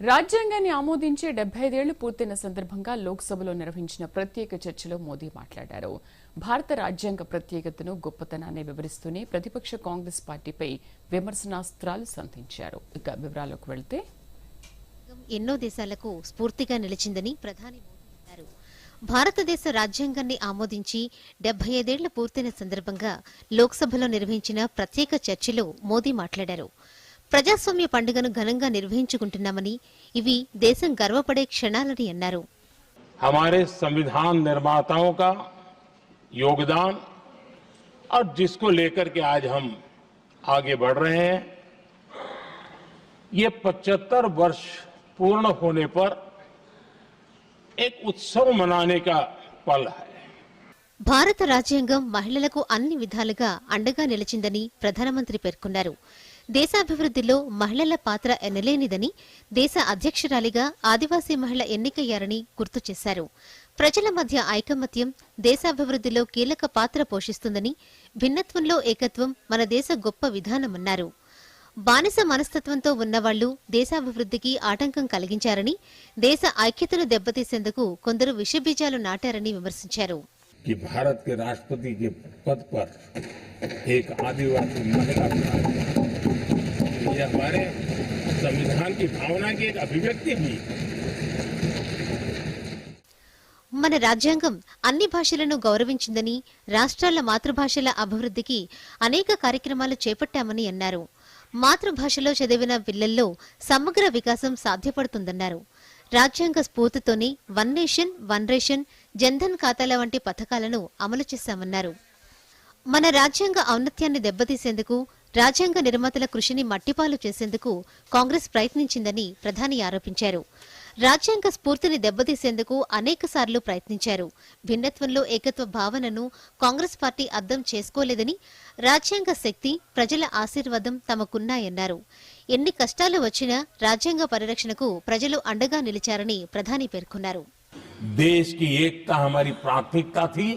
రాజ్యాంగాన్ని ఆమోదించే డెబ్బై ఐదేళ్ళు పూర్తయిన సందర్భంగా లోక్సభలో నిర్వహించిన ప్రత్యేక చర్చలో మోదీ మాట్లాడారు. భారత రాజ్యాంగ ప్రత్యేకతను గొప్పతనాన్ని వివరిస్తూనే ప్రతిపక్ష కాంగ్రెస్ పార్టీపై విమర్శనాస్త్రాలు సంధించారు. ఇక వివరాలకు వెళ్తే ఎన్నో దేశాలకు స్ఫూర్తిగా నిలిచిందని ప్రధాని మోదీ భారతదేశ రాజ్యాంగాన్ని ఆమోదించి డెబ్బై ఐదేళ్ళ పూర్తయిన సందర్భంగా లోక్సభలో నిర్వహించిన ప్రత్యేక చర్చలో మోదీ మాట్లాడారు. ప్రజాస్వామ్య పండుగను ఘనంగా నిర్వహించుకుంటున్నామని ఇవి దేశం గర్వపడే క్షణాలని అన్నారు हमारे संविधान निर्माताओं का योगदान और जिसको लेकर के आज हम आगे बढ़ रहे हैं ये 75 वर्ष पूर्ण होने पर एक उत्सव मनाने का पल है భారత రాజ్యాంగం మహిళలకు అన్ని విధాలుగా అండగా నిలిచిందని ప్రధానమంత్రి పేర్కొన్నారు దేశాభివృద్ధిలో మహిళల పాత్ర ఎనలేనిదని దేశ అధ్యక్షురాలిగా ఆదివాసీ మహిళ ఎన్నికయ్యారని గుర్తు చేశారు ప్రజల మధ్య ఐకమత్యం దేశాభివృద్ధిలో కీలక పాత్ర పోషిస్తుందని భిన్నత్వంలో ఏకత్వం మన దేశ గొప్ప విధానమన్నారు బానిస మనస్తత్వంతో ఉన్నవాళ్లు దేశాభివృద్ధికి ఆటంకం కలిగించారని దేశ ఐక్యతను దెబ్బతీసేందుకు కొందరు విషబీజాలు నాటారని విమర్శించారు कि भारत के राष्ट्रपति के पद पर एक आदिवासी महिला विधायक है। ये हमारे संविधान की भावना की एक अभिव्यक्ति भी మన రాజ్యాంగం అన్ని భాషలను గౌరవించిందని రాష్ట్రాల మాతృభాషల అభివృద్ధికి అనేక కార్యక్రమాలు చేపట్టామని అన్నారు. మాతృభాషలో చదివిన పిల్లల్లో సమగ్ర వికాసం సాధ్యపడుతుందన్నారు. రాజ్యాంగ స్ఫూర్తితోనే one nation one ration Jan Dhan ఖాతాల వంటి పథకాలను అమలు చేశామన్నారు. మన రాజ్యాంగ ఔన్నత్యాన్ని దెబ్బతీసేందుకు రాజ్యాంగ నిర్మాతల కృషిని మట్టిపాలు చేసేందుకు కాంగ్రెస్ ప్రయత్నించిందని ప్రధాని ఆరోపించారు రాజ్యాంగ స్ఫూర్తిని దెబ్బతీసేందుకు అనేకసార్లు ప్రయత్నించారు భిన్నత్వంలో ఏకత్వ భావనను కాంగ్రెస్ పార్టీ అర్థం చేసుకోలేదని రాజ్యాంగ శక్తి ప్రజల ఆశీర్వాదం తమకున్నాయన్నారు ఎన్ని కష్టాలు వచ్చినా రాజ్యాంగ పరిరక్షణకు ప్రజలు అండగా నిలిచారని ప్రధాని పేర్కొన్నారు देश की एकता हमारी प्राथमिकता थी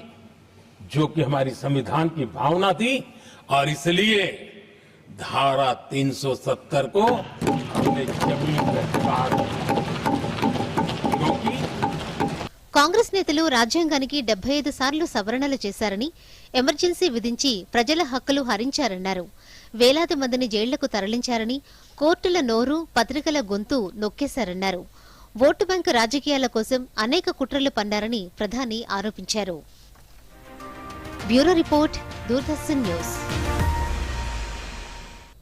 जो कि हमारी संविधान की भावना थी और इसलिए धारा 370 को हमने जमीन पर उतार दिया। क्योंकि కాంగ్రెస్ నేతలు రాజ్యాంగానికి డెబ్బై ఐదు సార్లు సవరణలు చేశారని ఎమర్జెన్సీ విధించి ప్రజల హక్కులు హరించారన్నారు వేలాది మందిని జైళ్లకు తరలించారని కోర్టుల నోరు పత్రికల గొంతు నొక్కేశారన్నారు ఓటు బ్యాంకు రాజకీయాల కోసం అనేక కుట్రలు పన్నారని ప్రధాని ఆరోపించారు బ్యూరో రిపోర్ట్ దూరదర్శన్ న్యూస్